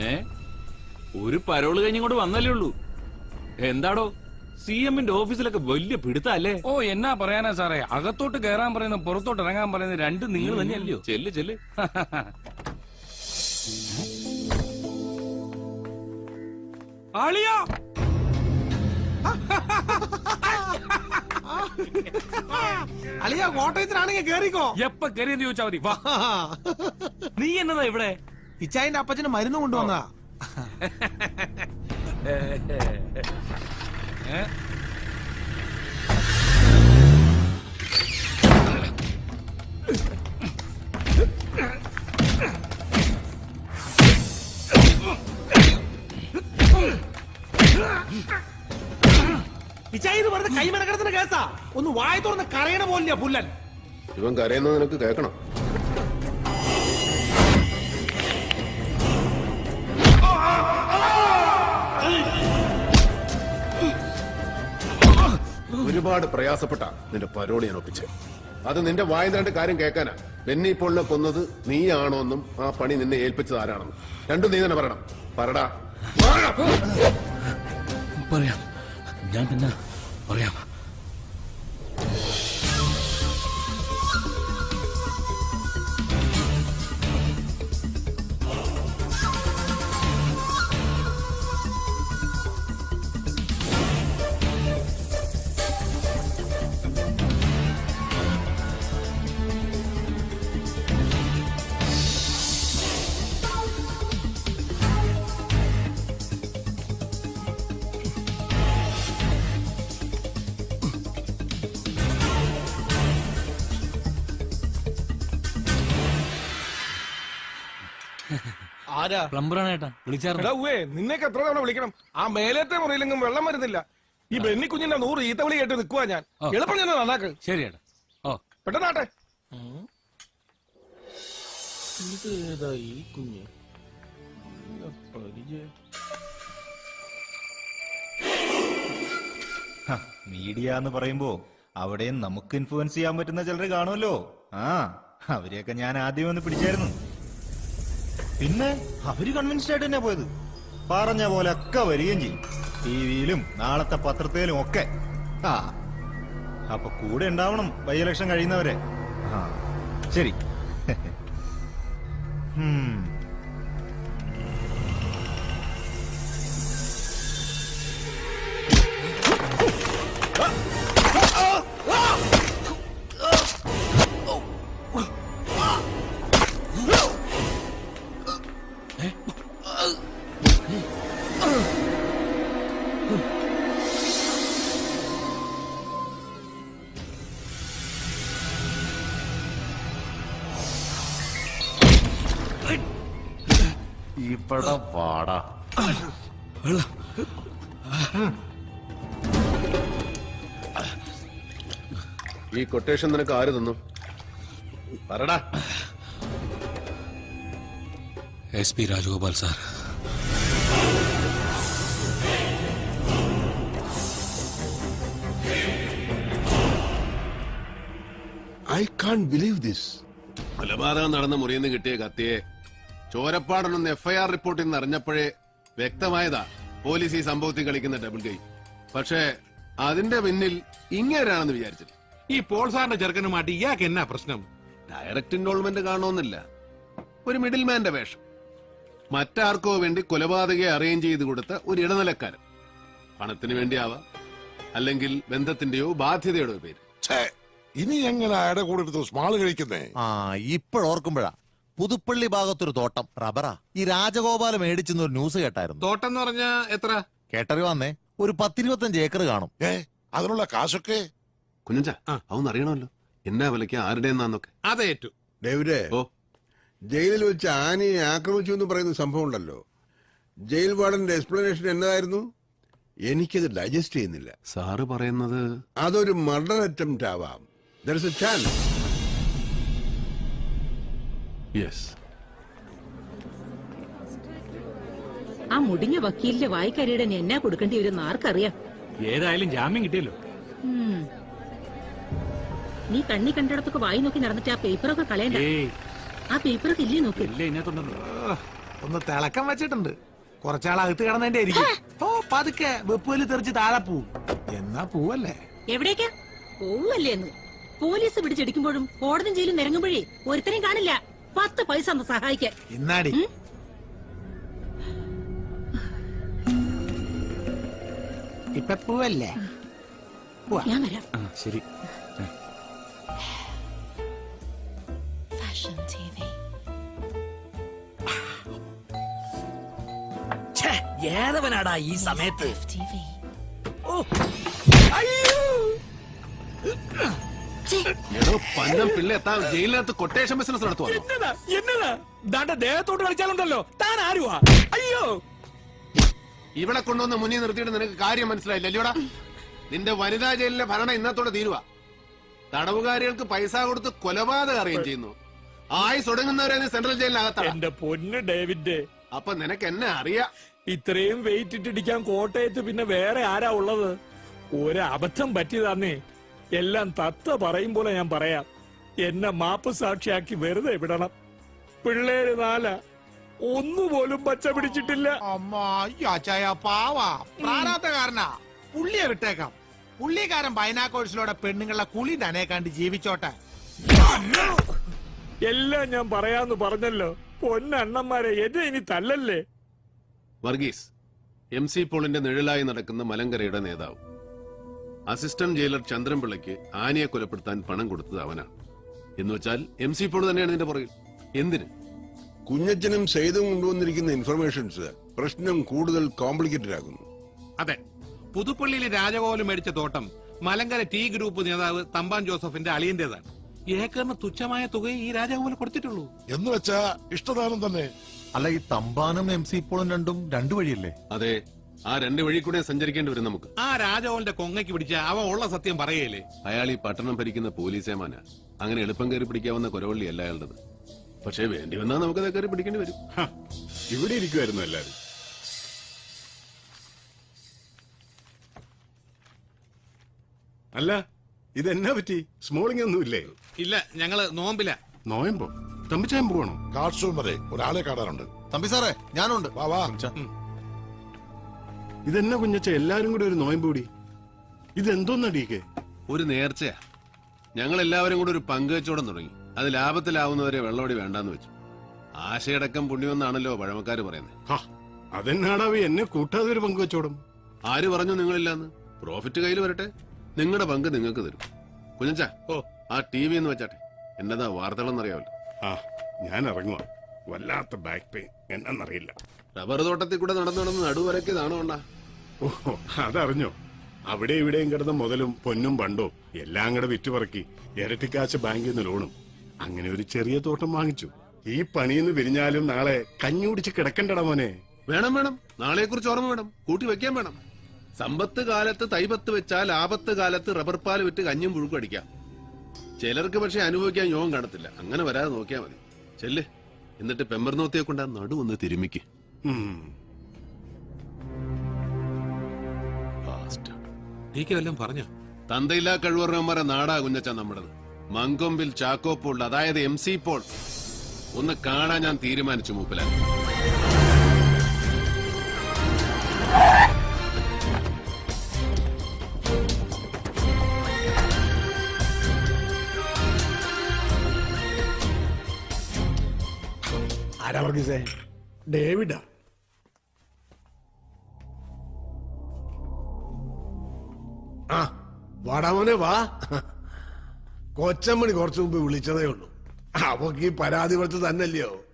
ഏ? ഒരു പരോൾ കഴിഞ്ഞിങ്ങോട്ട് വന്നല്ലേ ഉള്ളൂ. എന്താടോ? സി എമ്മിന്റെ ഓഫീസിലൊക്കെ വലിയ പിടുത്തല്ലേ? ഓ എന്നാ പറയാനാ സാറേ? അകത്തോട്ട് കയറാൻ പറയുന്ന പുറത്തോട്ട് ഇറങ്ങാൻ പറയുന്ന രണ്ടും നിങ്ങൾ തന്നെയല്ലയോ? ചെല്ല് ചെല്ല്. ആളിയോ അളിയ കോട്ടയത്തിലാണെങ്കിൽ കേറിക്കോ. എപ്പ കേറിയെന്ന് ചോദിച്ചാ മതി. വാ. നീ എന്നതാ ഇവിടെ? ഇച്ചായന്റെ അപ്പച്ചന് മരുന്ന് കൊണ്ടുവന്നതാ ഏ? ഇച്ചായ ഇത് കേസാ. ഒന്ന് വായ തുറന്ന് കരയണ പോലില്ല പുല്ലൻ. ഇവൻ കരയുന്നത് നിനക്ക് കേൾക്കണം. ഒരുപാട് പ്രയാസപ്പെട്ട നിന്റെ പരോളി ഞാൻ ഒപ്പിച്ച്. അത് നിന്റെ വായ രണ്ട് കാര്യം കേൾക്കാനാ. ബെന്നി പൊള്ളിനെ കൊന്നത് നീയാണോ എന്നും ആ പണി നിന്നെ ഏൽപ്പിച്ചത് ആരാണെന്നും. രണ്ടും നീ തന്നെ പറയണം. പറടാ. പറയാം. ഞാൻ പിന്നെ പറയാം. ആരാ? പ്ലംബറാണ് ഏട്ടാ. വിളിച്ചായിരുന്നു. നിന്നേക്ക് എത്ര തവണ വിളിക്കണം? ആ മേലത്തെ മുറിയിലെങ്കിലും വെള്ളം വരുന്നില്ല. ഈ ബെന്നി കുഞ്ഞിന്റെ നൂറ് ഈത്ത വിളി കേട്ട് നിൽക്കുവാ ഞാൻ. ഓ. എളുപ്പം ഞാൻ നന്നാക്ക്. ശരി ഏട്ടാ. ഓ. പെട്ടെന്നാട്ടെ. മീഡിയ എന്ന് പറയുമ്പോ അവിടെയും നമുക്ക് ഇൻഫ്ലുവൻസ് ചെയ്യാൻ പറ്റുന്ന ചിലർ കാണുമല്ലോ. ആ അവരെയൊക്കെ ഞാൻ ആദ്യം ഒന്ന് പിടിച്ചായിരുന്നു. പിന്നെ അവർ കൺവിൻസ്ഡ് ആയിട്ട് തന്നെ പോയത്. പറഞ്ഞ പോലെ ഒക്കെ വരികയും ചെയ്യും. ടിവിയിലും നാളത്തെ പത്രത്തിലും ഒക്കെ. ആ അപ്പൊ കൂടെ ഉണ്ടാവണം ബൈ ഇലക്ഷൻ കഴിയുന്നവരെ. ആ ശരി. ഹും. ഇവിടെ വാടാ. ഈ കൊട്ടേഷൻ നിനക്ക് ആര് തന്നു? പറടാ. S P Rajagopal sir I can't believe this കൊലപാതകം നടന്ന മുറിയിൽ നിന്ന് കിട്ടിയ കത്തിയെ ചോരപ്പാടനൊന്ന് എഫ്ഐആർ റിപ്പോർട്ടിൽ നിന്ന് അറിഞ്ഞപ്പോഴേ വ്യക്തമായതാ പോലീസ് ഈ സംഭവത്തിൽ കളിക്കുന്ന ഡബിൾ ഗെയിം പക്ഷേ അതിന്റെ പിന്നിൽ ഇങ്ങേരാണെന്ന് വിചാരിച്ചില്ല. ഈ പോൾ സാറിന്റെ ചെറുക്കനുമായിട്ട് ഇയാൾക്ക് എന്നാ പ്രശ്നം? ഡയറക്റ്റ് ഇൻവോൾവ്മെന്റ് കാണുമെന്നില്ല ഒരു മിഡിൽ മാന്റെ വേഷം. മറ്റാർക്കോ വേണ്ടി കൊലപാതകയെ അറേഞ്ച് ചെയ്ത് കൊടുത്ത ഒരു ഇടനിലക്കാരൻ. പണത്തിന് വേണ്ടിയാവാം. അല്ലെങ്കിൽ ബന്ധത്തിന്റെയോ ബാധ്യതയുടെയോ പേര്. ഛേ, ഇനി എങ്ങനെ കൂടെ എടുത്ത് സ്മാൾ കഴിക്കുന്നേ ആ ഇപ്പോഴോർക്കുമ്പോഴാ. പുതുപ്പള്ളി ഭാഗത്തൊരു തോട്ടം. റബറാ ഈ രാജഗോപാല മേടിച്ചെന്നൊരു ന്യൂസ് കേട്ടായിരുന്നു. തോട്ടം എന്ന് പറഞ്ഞാ എത്ര? കേട്ടറി വന്നേ. ഒരു പത്തിരുപത്തഞ്ച് ഏക്കർ കാണും. ഏ അതിനുള്ള കാശൊക്കെ? കുഞ്ഞഞ്ച. അതൊന്നും അറിയണമല്ലോ. എന്നാ വിലയ്ക്ക് അതേറ്റു ഡേവിഡേ ഓ. ജയിലിൽ വെച്ച് ആനയെ ആക്രമിച്ചു എന്ന് പറയുന്ന സംഭവം ഉണ്ടല്ലോ. ജയിൽ വാർഡന്റെ എക്സ്പ്ലനേഷൻ എന്നതായിരുന്നു എനിക്കത് ഡൈജസ്റ്റ് ചെയ്യുന്നില്ല. സാറ് പറയുന്നത് അതൊരു മർഡർ അറ്റംപ്റ്റ് ആവാം. There is a chance yes ആ മുടിഞ്ഞ വക്കീലിന്റെ വായിക്കരിയുടെ എന്നാ കൊടുക്കേണ്ടി വരും ആർക്കറിയാം? ഏതായാലും ജാമ്യം കിട്ടിയല്ലോ. നീ കണ്ണി കണ്ടിടത്തൊക്കെ വായി നോക്കി നടന്നിട്ട് ആ പേപ്പറൊക്കെ കളയണ്ട. ആ പേപ്പറൊക്കെ ഇല്ലേ നോക്ക്. ഒന്ന് തിളക്കം വെച്ചിട്ടുണ്ട്. കുറച്ചാൾ അകത്ത് കിടന്നതിന്റെ ആയിരിക്കും ഓ പതുക്കെ വെപ്പുവൽ തെറിച്ച് താഴെ പോവും. എന്നാ പൂവല്ലേ? എവിടേക്കാ? പോവല്ലേന്ന് പോലീസ് പിടിച്ചെടുക്കുമ്പോഴും കോടതി ജയിലും നിരങ്ങുമ്പോഴേ ഒരുത്തരെയും കാണില്ല. പത്ത് പൈസ ഒന്ന് സഹായിക്കാൻ ഇന്നാടി ഇപ്പൊ പൂവല്ലേ? ഞാൻ വരാം. ആ ശരി. ഏതവനാടാ ഈ സമയത്ത്? ഓ. അയ്യോ! എടോ പന്നം പിള്ള എത്താ ജയിലിനകത്ത് കൊട്ടേഷൻ ബിസിനസ് നടത്തുവാണോ? എന്നതാ എന്നതാ? ദാണ്ട ദേഹത്തോട്ട് കളിച്ചാലുണ്ടല്ലോ. താൻ ആരുവാ? അയ്യോ. ഇവിടെ കൊണ്ടുവന്ന് മുന്നിൽ നിർത്തിയിട്ട് നിനക്ക് കാര്യം മനസ്സിലായില്ല അല്ലയോടാ? നിന്റെ വനിതാ ജയിലിലെ ഭരണം ഇന്നത്തോടെ തീരുവ. തടവുകാരികൾക്ക് പൈസ കൊടുത്ത് കൊലപാതകം അറിയുകയും ചെയ്യുന്നു. ആയി തുടങ്ങുന്നവരെ നീ സെൻട്രൽ ജയിലിനകത്താണ് എന്റെ പൊന്ന് ഡേവിഡ്. അപ്പൊ നിനക്ക് എന്നെ അറിയാം? ഇത്രയും വെയിറ്റ് ഇട്ടിടിക്കാൻ കോട്ടയത്ത് പിന്നെ വേറെ ആരാ ഉള്ളത്? ഒരു അബദ്ധം പറ്റിയതാന്നേ. എല്ലാം തത്ത പറയും പോലെ ഞാൻ പറയാം. എന്നെ മാപ്പ് സാക്ഷിയാക്കി വെറുതെ വിടണം. പിള്ളേര് നാല ഒന്നുപോലും പച്ച പിടിച്ചിട്ടില്ല. പാവാ. പുള്ളിയെ വിട്ടേക്കാം. പുള്ളിക്കാരൻ ബൈനാക്കോഴ്സിലൂടെ പെണ്ണുങ്ങളെ കുളി തന്നെ കണ്ട് ജീവിച്ചോട്ടെ. എല്ലാം ഞാൻ പറയാന്ന് പറഞ്ഞല്ലോ. പൊന്നണ്ണന്മാരെ എന്നെ ഇനി തല്ലല്ലേ? വർഗീസ് എം സി പോളിന്റെ നിഴലായി നടക്കുന്ന മലങ്കരയുടെ നേതാവ്. അസിസ്റ്റന്റ് ജയിലർ ചന്ദ്രൻപിള്ളയ്ക്ക് ആനയെ കൊലപ്പെടുത്താൻ പണം കൊടുത്തത് അവനാണ് എന്ന് വെച്ചാൽ എം സി പോൾ തന്നെയാണ് ഇതിന്റെ പുറകിൽ. എന്തിന്? കുഞ്ഞച്ചനും സെയ്തും കൊണ്ടുവന്നിരിക്കുന്ന ഇൻഫർമേഷൻസ് പ്രശ്നം കൂടുതൽ കോംപ്ലിക്കേറ്റഡ് ആകുന്നു. അതെ. പുതുപ്പള്ളിയിലെ രാജകോലം മേടിച്ച തോട്ടം മലങ്കര ടി ഗ്രൂപ്പ് നേതാവ് തമ്പാൻ ജോസഫിന്റെ അളിയന്റേതാണ്. ഏക്കറിന് തുച്ഛമായ തുക ഈ രാജകോലം കൊടുത്തിട്ടുള്ളൂ. എന്ന് വെച്ചാ ഇഷ്ടദാനം തന്നെ. അല്ല ഈ തമ്പാനും എം സി പോളും രണ്ടും രണ്ടു വഴിയല്ലേ? അതെ. ആ രണ്ട് വഴി കൂടെ സഞ്ചരിക്കേണ്ടി വരും നമുക്ക്. ആ രാജകോലിന്റെ കൊങ്ങയ്ക്ക് പിടിച്ച അവ ഉള്ള സത്യം പറയല്ലേ? അയാൾ ഈ പട്ടണം ഭരിക്കുന്ന പോലീസേമാന അങ്ങനെ എളുപ്പം കയറി പിടിക്കാവുന്ന കുരവള്ളി അല്ല അയാളുടെ പക്ഷേ വേണ്ടി വന്നാൽ നമുക്കത് കയറി പിടിക്കേണ്ടി വരും. ഇവിടെ ഇരിക്കുമായിരുന്നു എല്ലാരും. അല്ല ഇതെന്നാ പറ്റി? സ്മോളിംഗ് ഒന്നും ഇല്ലേ? ഇല്ല ഞങ്ങൾ നോമ്പില. നോയമ്പോ? തമ്പിച്ചാൻ പോകണോ കാർഷൂം വരെ ഒരാളെ കാണാറുണ്ട്. തമ്പി സാറേ ഞാനുണ്ട്. വാ വാ. ഇതെന്നാ കുഞ്ഞച്ച? എല്ലാരും കൂടി ഒരു നോയമ്പ് കൂടി ഇതെന്തോന്നാ ഡീക്കെ ഒരു നേർച്ചയാ. ഞങ്ങൾ എല്ലാവരും കൂടി ഒരു പങ്കുവെച്ചോടം തുടങ്ങി. അത് ലാഭത്തിലാവുന്നവരെ വെള്ളോടി വേണ്ടാന്ന് വെച്ചു. ആശയടക്കം പുണ്യമെന്നാണല്ലോ പഴമക്കാർ പറയുന്നത് അതെന്നാടാവി എന്നെ കൂട്ടാതെ ഒരു പങ്കുവെച്ചോടും. ആര് പറഞ്ഞു നിങ്ങളില്ലാന്ന്? പ്രോഫിറ്റ് കയ്യിൽ വരട്ടെ. നിങ്ങളുടെ പങ്ക് നിങ്ങൾക്ക് തരും. കുഞ്ഞച്ചാ ഓ. ആ ടി വി എന്ന് വെച്ചാട്ടെ. എന്നതാ വാർത്തകളെന്നറിയാവല്ലോ. ആ ഞാൻ ഇറങ്ങുക വല്ലാത്ത ബാക്ക് പെയിൻ എന്നറിയില്ല റബ്ബർ തോട്ടത്തിൽ കൂടെ നടന്നു നടന്ന് നടുവരക്കിയതാണോ അണ്ണാ? അതറിഞ്ഞോ? അവിടെ ഇവിടെയും കിടന്ന മുതലും പൊന്നും പണ്ടോ എല്ലാം കൂടെ വിറ്റുപറക്കി ഇരട്ടിക്കാശ് ബാങ്കിൽ നിന്ന് ലോണും. അങ്ങനെ ഒരു ചെറിയ തോട്ടം വാങ്ങിച്ചു. ഈ പണിയിന്ന് പിരിഞ്ഞാലും നാളെ കഞ്ഞി കുടിച്ച് കിടക്കണ്ടടാ മോനെ. വേണം വേണം. നാളെ കുറിച്ച് ഓർമ്മ വേണം. കൂട്ടി വെക്കാൻ വേണം. സമ്പത്ത് കാലത്ത് തൈപത്ത് വെച്ചാൽ ആപത്ത് കാലത്ത് റബ്ബർ പാൽ വിറ്റ് കഞ്ഞും പുഴുക്കും അടിക്കാം. ചിലർക്ക് പക്ഷെ അനുഭവിക്കാൻ യോഗം കാണത്തില്ല. അങ്ങനെ വരാതെ നോക്കിയാ മതി. ചെല്ല്. എന്നിട്ട് പെമ്പർനോത്തിയെ കൊണ്ട് ആ നടു ഒന്ന് തിരുമിക്ക്. വല്ലതും പറഞ്ഞോ. തന്തയില്ലാ കഴിവറന്മാരെ നാടാ കുഞ്ഞച്ച നമ്മുടേത്. മങ്കൊമ്പിൽ ചാക്കോ പോൾ അതായത് എം സി പോൾ. ഒന്ന് കാണാൻ ഞാൻ തീരുമാനിച്ചു മൂപ്പിലാൻ ആരാ വർഗീസേ ഡേവിഡാ. ആ വാടാമോനെ വാ. കൊച്ചമ്മണി കുറച്ചു മുമ്പ് വിളിച്ചതേ ഉള്ളൂ. അവക്ക് ഈ പരാതി കൊടുത്ത് തന്നല്ലയോ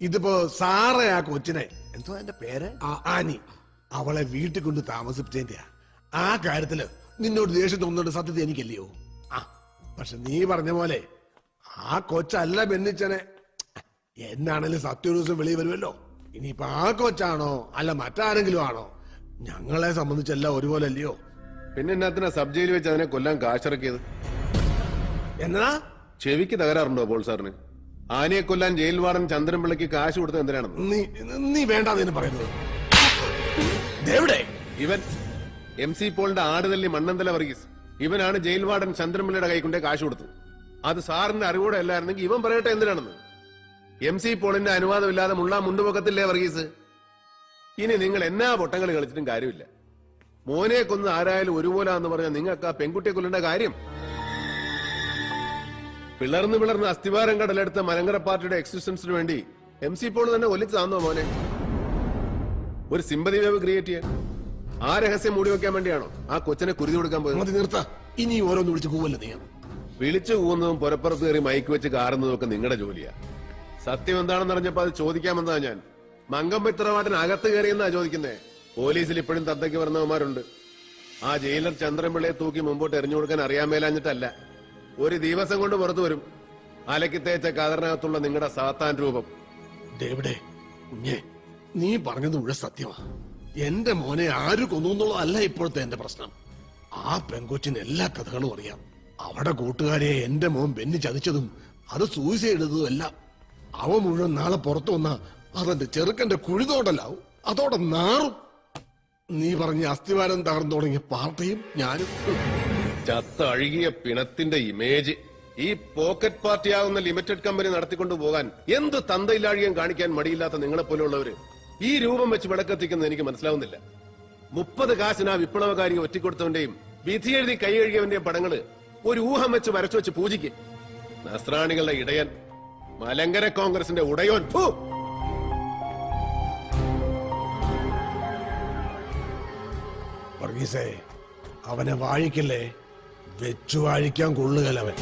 ഇതിപ്പോ സാറേ ആ കൊച്ചിനെ. എന്തോ എന്റെ പേര്? ആനി. അവളെ വീട്ടിൽ കൊണ്ട് താമസിപ്പിച്ചതിന്റെയാ. ആ കാര്യത്തിൽ നിന്നോട് ദേഷ്യം തോന്നുന്നുണ്ട് സത്യത എനിക്കല്ലയോ? ആ പക്ഷെ നീ പറഞ്ഞ പോലെ ആ കൊച്ചല്ല ബെന്നിച്ചനെ. എന്നാണേലും സത്യ ഒരു ദിവസം വെളിയിൽ വരുമല്ലോ. ഇനിയിപ്പൊ ആ കൊച്ചാണോ അല്ല മറ്റാരെങ്കിലും ആണോ? ഞങ്ങളെ സംബന്ധിച്ചെല്ലാം ഒരുപോലെ അല്ലയോ? പിന്നെ എന്നാത്തിനാ സബ് ജയിലിൽ വെച്ച് അതിനെ കൊല്ലാൻ കാശിറക്കിയത്? എന്നാ? ചെവിക്ക് തകരാറുണ്ടോ പോൾ സാറിന്? ആനയെ കൊല്ലാൻ ജയിൽ വാർഡൻ ചന്ദ്രൻപിള്ളയ്ക്ക് കാശ് കൊടുത്തത് എന്തിനാണെന്ന്? നീ വേണ്ട വേണ്ടാന്ന് പറയുന്നത്. ഇവൻ എം സി പോളിന്റെ ആടുതല്ലി മണ്ണന്തല വർഗീസ്. ഇവനാണ് ജയിൽ വാർഡൻ ചന്ദ്രൻപിള്ളയുടെ കൈ കൊണ്ടേ കാശ് കൊടുത്തത്. അത് സാറിന്റെ അറിവോടെ അല്ലായിരുന്നെങ്കിൽ ഇവൻ പറയട്ടെ എന്തിനാണെന്ന്? എം സി പോളിന്റെ അനുവാദമില്ലാതെ മുള്ള മുണ്ടുപൊക്കത്തില്ലേ വർഗീസ്? ഇനി നിങ്ങൾ എന്നാ പൊട്ടങ്ങൾ കളിച്ചിട്ടും കാര്യമില്ല. മോനെ കൊന്ന് ആരായാലും ഒരുപോലാന്ന് പറഞ്ഞാൽ നിങ്ങൾക്ക് ആ പെൺകുട്ടിയെ കൊല്ലേണ്ട കാര്യം? പിളർന്ന് പിളർന്ന് അസ്ഥിവാരം കടലെടുത്ത മലങ്കര പാർട്ടിയുടെ എക്സിസ്റ്റൻസിന് വേണ്ടി എം സി പോൾ തന്നെ ഒലിച്ചതാന്നോ മോനെ? ഒരു സിമ്പതി വേവ് ക്രിയേറ്റ് ചെയ്യാൻ. ആ രഹസ്യം മൂടി വെക്കാൻ വേണ്ടിയാണോ ആ കൊച്ചിനെ കുരുതി കൊടുക്കാൻ പോയത്? നിർത്ത. ഇനി ഓരോന്ന് വിളിച്ച് കൂവല്ലോ നീ? വിളിച്ചു പോകുന്നതും പുറപ്പുറത്ത് കയറി മൈക്ക് വെച്ച് കാറുന്നതും ഒക്കെ നിങ്ങളുടെ ജോലിയാ. സത്യം എന്താണെന്ന് അറിഞ്ഞപ്പോ അത് ചോദിക്കാമെന്നാ ഞാൻ. മങ്കമ്പത്തിറവാട്ടിന് അകത്ത് കയറിയെന്നാ ചോദിക്കുന്നേ. പോലീസിൽ ഇപ്പോഴും തത്തയ്ക്ക് വരുന്നവന്മാരുണ്ട് ആ ജയിലർ ചന്ദ്രൻപിള്ളയെ തൂക്കി മുമ്പോട്ട് എറിഞ്ഞു കൊടുക്കാൻ അറിയാൻ മേലാഞ്ഞിട്ടല്ല. ഒരു ദിവസം കൊണ്ട് പുറത്തു വരും. അലക്കി തേച്ച കതറിനകത്തുള്ള നിങ്ങളുടെ സാത്താൻ രൂപം. ഡേവിഡേ കുഞ്ഞേ നീ പറഞ്ഞത് മുഴുവൻ സത്യമാ. എന്റെ മോനെ ആര് കൊന്നു എന്നുള്ളതല്ല ഇപ്പോഴത്തെ എന്റെ പ്രശ്നം. ആ പെങ്കൊച്ചിന് എല്ലാ കഥകളും അറിയാം. അവിടെ കൂട്ടുകാരെ എന്റെ മോൻ ബെന്നി ചതിച്ചതും അത് സൂയിസൈഡ് ചെയ്തതും എല്ലാം. അവ മുഴുവൻ നാളെ പുറത്തു വന്ന അതെന്റെ ചെറുക്കന്റെ കുഴിതോടലാവും. അതോടെ നാറും. നീ പറഞ്ഞ അസ്ഥിവാരം തകർന്നു തുടങ്ങിയ പാർട്ടിയും ഞാനും. ചത്ത അഴുകിയ പിണത്തിന്റെ ഇമേജ് ഈ പോക്കറ്റ് പാർട്ടിയാവുന്ന ലിമിറ്റഡ് കമ്പനി നടത്തിക്കൊണ്ടു പോകാൻ എന്ത് തന്തയിലാഴികം കാണിക്കാൻ മടിയില്ലാത്ത നിങ്ങളെ പോലെയുള്ളവര് ഈ രൂപം വെച്ച് വിളക്കെത്തിക്കുന്നത് എനിക്ക് മനസ്സിലാവുന്നില്ല. മുപ്പത് കാശിന് ആ വിപ്ലവകാരി ഒറ്റിക്കൊടുത്തവന്റെയും വിധി എഴുതി കൈ കഴുകിയവന്റെയും പടങ്ങൾ ഒരു ഊഹം വെച്ച് വരച്ചു വെച്ച് പൂജിക്ക്. നസ്രാണികളുടെ ഇടയൻ മലങ്കര കോൺഗ്രസിന്റെ ഉടയോൻ! വർഗീസേ അവനെ വാഴിക്കല്ലേ? വെച്ചു വാഴിക്കാൻ കൊള്ളുകലവൻ.